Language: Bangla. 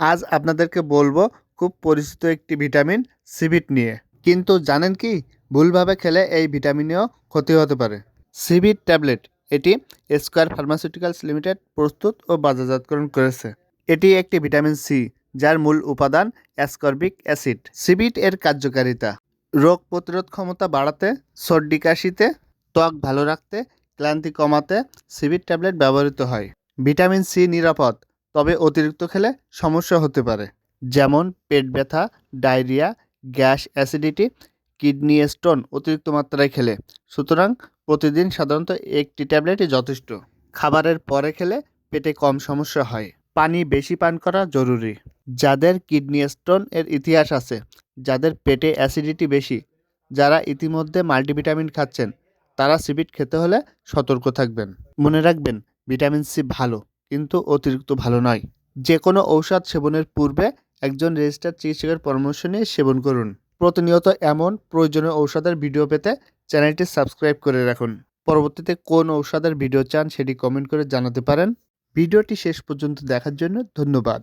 আজ আপনাদেরকে বলব খুব পরিচিত একটি ভিটামিন সিভিট নিয়ে। কিন্তু জানেন কি? ভুলভাবে খেলে এই ভিটামিনেও ক্ষতি হতে পারে। সিভিট ট্যাবলেট, এটি স্কোয়ার ফার্মাসিউটিক্যালস লিমিটেড প্রস্তুত ও বাজারজাতকরণ করেছে। এটি একটি ভিটামিন সি, যার মূল উপাদান অ্যাসকর্বিক অ্যাসিড। সিভিট এর কার্যকারিতা, রোগ প্রতিরোধ ক্ষমতা বাড়াতে, সর্দি কাশিতে, ত্বক ভালো রাখতে, ক্লান্তি কমাতে সিভিট ট্যাবলেট ব্যবহৃত হয়। ভিটামিন সি নিরাপদ তবে অতিরিক্ত খেলে সমস্যা হতে পারে, যেমন পেট ব্যথা, diarrhoea, gas acidity, kidney stone অতিরিক্ত মাত্রায় খেলে। সুতরাং প্রতিদিন সাধারণত একটি ট্যাবলেটই যথেষ্ট। খাবারের পরে খেলে পেটে কম সমস্যা হয়। পানি বেশি পান করা জরুরি। যাদের কিডনি স্টোন এর ইতিহাস আছে, যাদের পেটে অ্যাসিডিটি বেশি, যারা ইতিমধ্যে মাল্টিভিটামিন খাচ্ছেন, তারা সিবিট খেতে হলে সতর্ক থাকবেন। মনে রাখবেন, ভিটামিন সি ভালো। কিন্তু অতিরিক্ত ভালো নয়। যে কোনো ঔষধ সেবনের পূর্বে একজন রেজিস্টার চিকিৎসকের পরামর্শ নিয়ে সেবন করুন। প্রতিনিয়ত এমন প্রয়োজনীয় ঔষধের ভিডিও পেতে চ্যানেলটি সাবস্ক্রাইব করে রাখুন। পরবর্তীতে কোন ঔষধের ভিডিও চান সেটি কমেন্ট করে জানাতে পারেন। ভিডিওটি শেষ পর্যন্ত দেখার জন্য ধন্যবাদ।